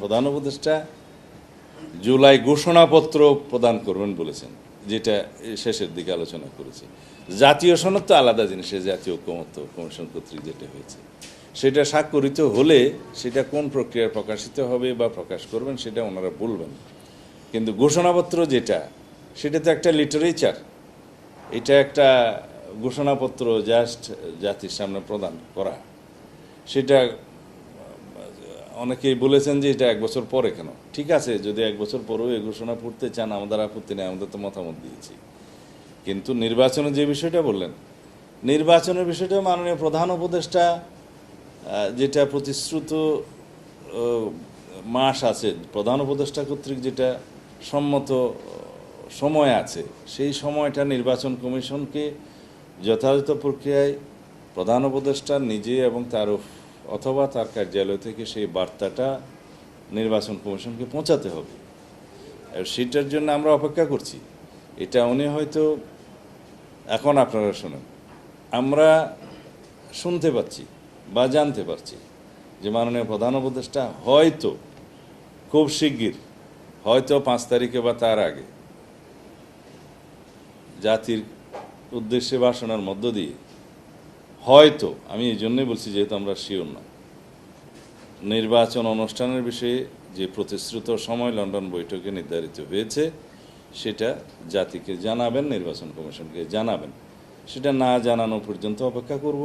প্রধান উপদেষ্টা জুলাই ঘোষণাপত্র প্রদান করবেন বলেছেন, যেটা শেষের দিকে আলোচনা করেছি। জাতীয় সনদ তো আলাদা জিনিস জাতীয় ঐক্যমত্য, কমিশন কর্তৃক যেটা হয়েছে। সেটা স্বাক্ষরিত হলে সেটা কোন প্রক্রিয়ায় প্রকাশিত হবে বা প্রকাশ করবেন সেটা ওনারা বলবেন। কিন্তু ঘোষণাপত্র যেটা, সেটা তো একটা লিটারেচার এটা একটা ঘোষণাপত্র জাস্ট জাতির সামনে প্রদান করা। সেটা অনেকেই বলেছেন যে এটা এক বছর পরে কেন? ঠিক আছে, যদি এক বছর পরেও এই ঘোষণা পড়তে চান আমাদের আপত্তি নেই, আমাদের তো মতামত দিয়েছি। কিন্তু নির্বাচনের যে বিষয়টা বললেন, নির্বাচনের বিষয়টা মাননীয় প্রধান উপদেষ্টা যেটা প্রতিশ্রুত মাস আছে, প্রধান উপদেষ্টা কর্তৃক যেটা সম্মত সময় আছে, সেই সময়টা নির্বাচন কমিশনকে যথাযথ প্রক্রিয়ায় প্রধান উপদেষ্টা নিজে এবং তার অথবা তার কার্যালয় থেকে সেই বার্তাটা নির্বাচন কমিশনকে পৌঁছাতে হবে। আর সেটার জন্য আমরা অপেক্ষা করছি। এটা উনি হয়তো এখন আপনারা শোনেন। আমরা শুনতে পাচ্ছি বা জানতে পারছি যে মাননীয় প্রধান উপদেষ্টা হয়তো খুব শিগগির, হয়তো পাঁচ তারিখে বা তার আগে জাতির উদ্দেশ্যে ভাষণের মধ্য দিয়ে হয়তো, আমি এই জন্যই বলছি যেহেতু আমরা শিওর না। নির্বাচন অনুষ্ঠানের বিষয়ে যে প্রতিশ্রুত সময় লন্ডন বৈঠকে নির্ধারিত হয়েছে, সেটা জাতিকে জানাবেন, নির্বাচন কমিশনকে জানাবেন। সেটা না জানানো পর্যন্ত অপেক্ষা করব।